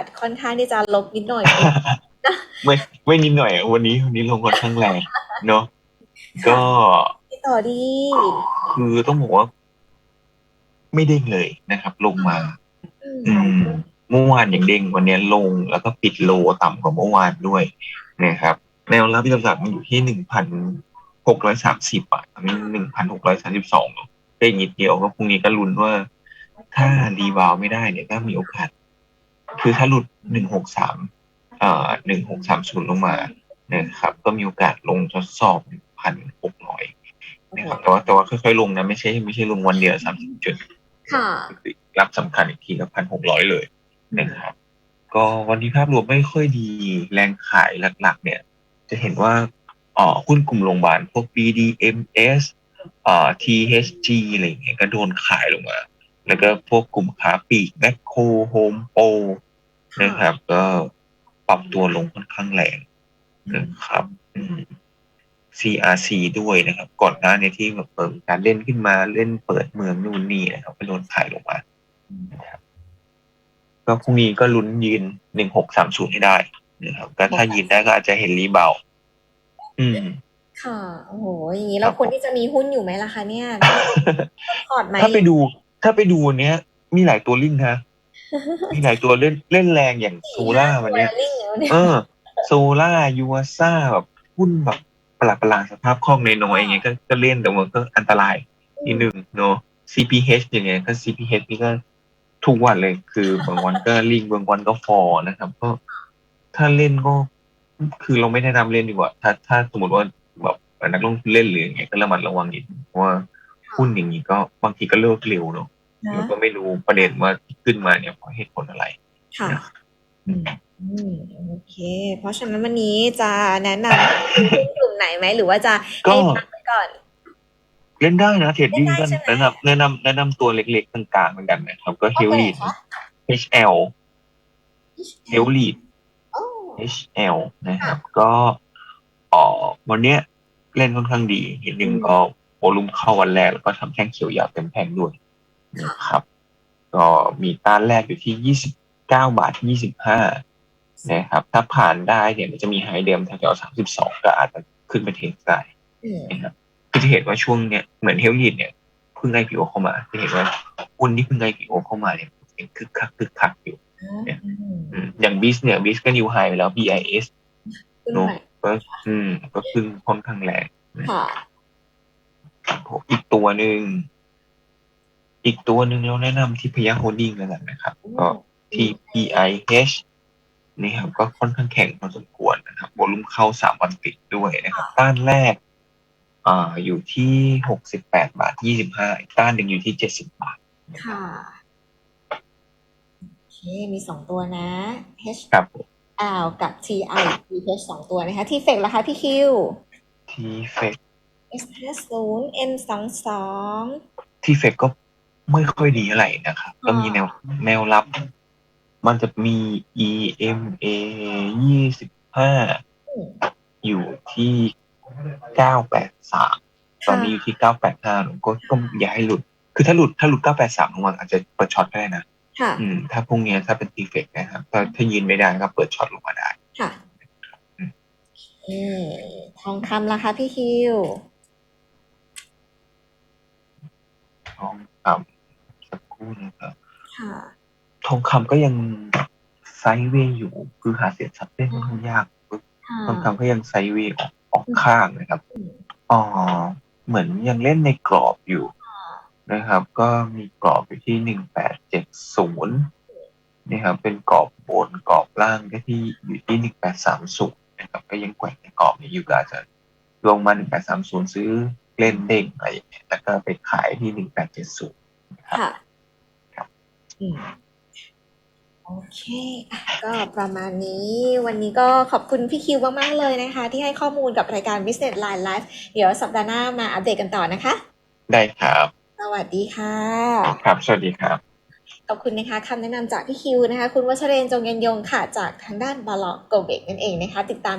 ศค่อนข้างที่จะลบนิดหน่อยไม่ไม่นิดหน่อยอะวันนี้วันนี้ลงค่อนข้างแรงเนาะก็ไปต่อดีคือต้องบอกว่าไม่เด้งเลยนะครับ ลงมาอืมอืมเมื่อวานอย่างเด้งวันนี้ลงแล้วก็ปิดโลต่ำกว่าเมื่อวานด้วยนะครับแนวรับที่เราจับมันอยู่ที่หนึ่งพันหกร้อยสามสิบอะตอนนี้หนึ่งพันหกร้อยสามสิบสองได้นิดเดียวก็พรุ่งนี้ก็ลุ้นว่า ถ้ารีบาวไม่ได้เนี่ยก็มีโอกาส คือถ้าหลุดหนึ่งหกสามเอ่อหนึ่งหกสามศูนย์ลงมานะครับ ก็มีโอกาสลงทดสอบพันหกร้อยนะครับแต่ว่าแต่ว่าค่อยๆลงนะไม่ใช่ไม่ใช่ลงวันเดียวสามสิบจุดค่ะคือรับสำคัญอีกทีละพันหกร้อยเลยนะครับ ก็วันนี้ภาพรวมไม่ค่อยดีแรงขายหลักๆ เนี่ย จะเห็นว่าอ๋อหุ้นกลุ่มโรงพยาบาลพวก BDMs เอ่อ THG อะไรอย่างเงี้ยก็โดนขายลงมา แล้วก็พวกกลุ่มค้าปลีกแมคโครโฮมโปร นะครับ ก็ปรับตัวลงค่อนข้างแรงนะครับอืม CRC ด้วยนะครับ ก่อนหน้านี้ที่แบบเปิดการเล่นขึ้นมาเล่นเปิดเมืองนู่นนี่นะครับก็โดนขายลงมานะครับก็พรุ่งนี้ก็ลุ้นยืนหนึ่งหกสามศูนย์ให้ได้นะครับก็ถ้ายืนได้ก็อาจจะเห็นรีบาวด์อืม ค่ะ โอ้โหอย่างนี้เราควรที่จะมีหุ้นอยู่ไหมล่ะคะเนี่ยพอร์ตไหมถ้าไปดู ถ้าไปดูวันเนี้ย มีหลายตัวลิ่งนะ มีหลายตัวเล่นเล่นแรงอย่างโซล่าวันเนี้ยลิงแล้วเนี่ยเออโซล่ายูอาซ่าแบบหุ้นแบบประหลาดประหลาดสภาพคล่องน้อยๆอย่างเงี้ยก็ก็เล่นแต่ว่าก็อันตรายนิดนึงเนาะ CPH อย่างเงี้ยก็ CPH นี่ก็ทุกวันเลยคือบางวันก็ลิงบางวันก็ฟอร์นะครับ ก็ถ้าเล่นก็คือเราไม่แนะนำเล่นดีกว่า ถ้าถ้าสมมติว่าแบบนักลงทุนเล่นหรืออย่างเงี้ยก็ระมัดระวังนิดนึงเพราะว่าหุ้นอย่างนี้ก็บางทีก็เลิกเร็วเนาะนะเราก็ไม่รู้ประเด็นว่าที่ ขึ้นมาเนี่ยเพราะเหตุผลอะไรค่ะอืมอืมโอเค เพราะฉะนั้นวันนี้จะแนะนำหุ้นกลุ่มไหนไหม หรือว่าจะก็ให้พักไว้ก่อน เล่นได้นะเทรดดิ้งเล่ก็นได้ใช่ไหมแนะนำแนะนำแนะนำตัวเล็กๆกลางๆเหมือนกันนะครับ ก็เฮลลีดเอาไปไหนคะ HL เฮลลีดโอ้ HL นะครับ ก็เอ่อวันเนี้ยเล่นค่อนข้างดีเห็นหนึ่งก็โวลุ่มเข้าวันแรกแล้วก็ทำแท่งเขียวยาวเต็มแผงด้วยนะครับ ก็มีต้านแรกอยู่ที่ยี่สิบเก้าบาทยี่สิบห้านะครับ ถ้าผ่านได้เนี่ยมันจะมีไฮเดิมแถวๆสามสิบสองก็อาจจะขึ้นไปเทสได้อืมนะครับคือจะเห็นว่าช่วงเนี้ยเหมือนเฮลยินเนี่ยเพิ่ง IPO เข้ามาจะเห็นว่าหุ้นที่เพิ่ง IPO เข้ามาเนี่ยยังคึกคักคึกคักอยู่อืมอืมอย่างบิสเนี่ยบิสก็นิวไฮไปแล้ว BIS ขึ้นเนอะไปก็อืมก็ขึ้นค่อนข้างแรงค่ะผมอีกตัวหนึ่ง อีกตัวหนึ่งเราแนะนำที่พยาโฮดดิ้งแล้วกันนะครับ ก็ TPIH นี่ครับก็ค่อนข้างแข็งพอสมควรนะครับวอลุ่มเข้าสามวันติดด้วยนะครับ ต้านแรกอ่าอยู่ที่หกสิบแปดบาทยี่สิบห้าต้านหนึ่งอยู่ที่เจ็ดสิบบาท ค่ะ โอเค มีสองตัวนะ H ครับ L กับ T I P H สองตัวนะคะที่เฟกราคาพี่คิวที่เฟก S ห้าศูนย์ N สองสองที่เฟกก็ ไม่ค่อยดีเท่าไหร่นะครับ ก็มีแนวแนวรับ มันจะมี EMA ยี่สิบห้าอยู่ที่เก้าแปดสามตอนนี้อยู่ที่เก้าแปดห้าก็ก็อย่าให้หลุด คือถ้าหลุดถ้าหลุดเก้าแปดสามลงมาอาจจะเปิดช็อตก็ได้นะค่ะอืม ถ้าพรุ่งนี้ถ้าเป็นทีเฟกนะครับถ้าถ้ายืนไม่ได้ก็เปิดช็อตลงมาได้ ค่ะโอเคทองคำราคาพี่คิวทองคำสัก ครู่นะครับค่ะทองคำก็ยังไซด์เวย์อยู่ คือหาเสียงชัดเต้นค่อนข้างยากค่ะทองคำก็ยังไซด์เวย์ออกออกข้างนะครับอืมอ๋อเหมือนยังเล่นในกรอบอยู่นะครับ ก็มีกรอบอยู่ที่หนึ่งแปดเจ็ดศูนย์นะครับเป็นกรอบบนกรอบล่างก็ที่อยู่ที่หนึ่งแปดสามศูนย์นะครับก็ยังแกว่งในกรอบนี้อยู่ก็อาจจะลงมาหนึ่งแปดสามศูนย์ซื้อเล่นเด้งอะไรอย่างเงี้ยแล้วก็ไปขายที่หนึ่งแปดเจ็ดศูนย์ค่ะครับอืม โอเคอะก็ประมาณนี้วันนี้ก็ขอบคุณพี่คิวมากๆเลยนะคะ ที่ให้ข้อมูลกับรายการ Business Line Live เดี๋ยวสัปดาห์หน้ามาอัปเดตกันต่อนะคะ ได้ครับ สวัสดีค่ะ ครับ สวัสดีครับ ขอบคุณนะคะคำแนะนำจากพี่คิวนะคะ คุณวัชเรนจงยันยงค่ะ จากทางด้านบาลอกโกเบกนั่นเองนะคะ ติดตาม